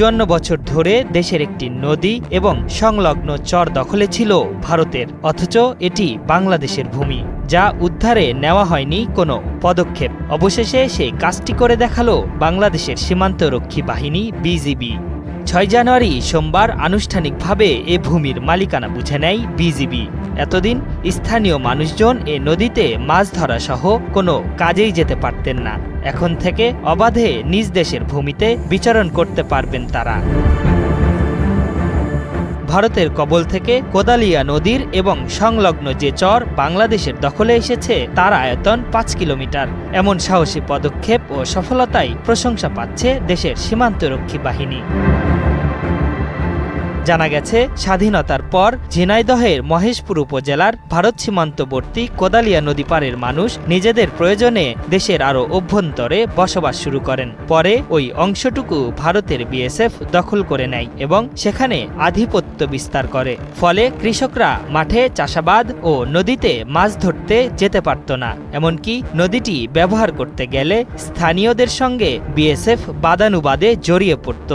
চুয়ান্ন বছর ধরে দেশের একটি নদী এবং সংলগ্ন চর দখলে ছিল ভারতের, অথচ এটি বাংলাদেশের ভূমি, যা উদ্ধারে নেওয়া হয়নি কোনো পদক্ষেপ। অবশেষে সেই কাজটি করে দেখাল বাংলাদেশের সীমান্তরক্ষী বাহিনী বিজিবি। ছয় জানুয়ারি সোমবার আনুষ্ঠানিকভাবে এ ভূমির মালিকানা বুঝে নেয় বিজিবি। এতদিন স্থানীয় মানুষজন এ নদীতে মাছ ধরা সহ কোনো কাজেই যেতে পারতেন না। এখন থেকে অবাধে নিজ দেশের ভূমিতে বিচরণ করতে পারবেন তারা। ভারতের কবল থেকে কোদালিয়া নদীর এবং সংলগ্ন যে চর বাংলাদেশের দখলে এসেছে, তার আয়তন পাঁচ কিলোমিটার। এমন সাহসী পদক্ষেপ ও সফলতায় প্রশংসা পাচ্ছে দেশের সীমান্তরক্ষী বাহিনী। জানা গেছে, স্বাধীনতার পর ঝিনাইদহের মহেশপুর উপজেলার ভারত সীমান্তবর্তী কোদালিয়া নদী পারের মানুষ নিজেদের প্রয়োজনে দেশের আরও অভ্যন্তরে বসবাস শুরু করেন। পরে ওই অংশটুকু ভারতের বিএসএফ দখল করে নেয় এবং সেখানে আধিপত্য বিস্তার করে। ফলে কৃষকরা মাঠে চাষাবাদ ও নদীতে মাছ ধরতে যেতে পারত না। এমনকি নদীটি ব্যবহার করতে গেলে স্থানীয়দের সঙ্গে বিএসএফ বাদানুবাদে জড়িয়ে পড়ত।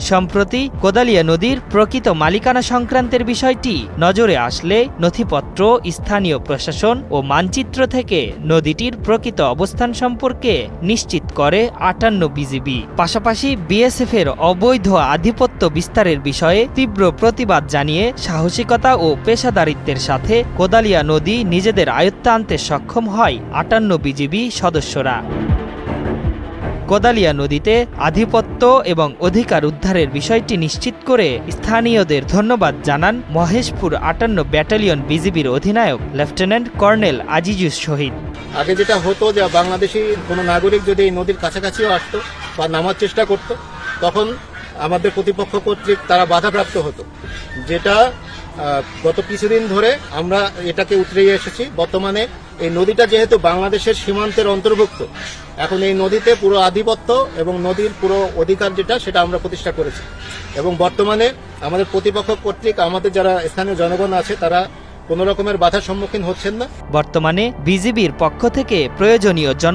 সম্প্রতি কোদালিয়া নদীর প্রকৃত মালিকানা সংক্রান্তের বিষয়টি নজরে আসলে নথিপত্র, স্থানীয় প্রশাসন ও মানচিত্র থেকে নদীটির প্রকৃত অবস্থান সম্পর্কে নিশ্চিত করে আটান্ন বিজিবি। পাশাপাশি বিএসএফ এর অবৈধ আধিপত্য বিস্তারের বিষয়ে তীব্র প্রতিবাদ জানিয়ে সাহসিকতা ও পেশাদারিত্বের সাথে কোদালিয়া নদী নিজেদের আয়ত্তে আনতে সক্ষম হয় আটান্ন বিজিবি সদস্যরা। কোদালিয়া নদীতে আধিপত্য এবং অধিকার উদ্ধারের বিষয়টি নিশ্চিত করে স্থানীয়দের ধন্যবাদ জানান মহেশপুর আটান্ন ব্যাটালিয়ন বিজিবির অধিনায়ক লেফটেন্যান্ট কর্নেল আজিজুস শহীদ। আগে যেটা হতো যে বাংলাদেশি কোনো নাগরিক যদি এই নদীর কাছাকাছিও আসতো বা নামার চেষ্টা করত, তখন আমাদের প্রতিপক্ষ কর্তৃক তারা বাধাপ্রাপ্ত হতো। যেটা গত কিছুদিন ধরে আমরা এটাকে উতরিয়ে এসেছি। বর্তমানে এই নদীটা যেহেতু বাংলাদেশের সীমান্তের অন্তর্ভুক্ত, এখন এই নদীতে পুরো আধিপত্য এবং নদীর পুরো অধিকার যেটা, সেটা আমরা প্রতিষ্ঠা করেছি। এবং বর্তমানে আমাদের প্রতিপক্ষ কর্তৃক, আমাদের যারা স্থানীয় জনগণ আছে, তারা কোনো রকমের বাধার সম্মুখীন হচ্ছেন না। বর্তমানে বিজিবির পক্ষ থেকে প্রয়োজনীয় জন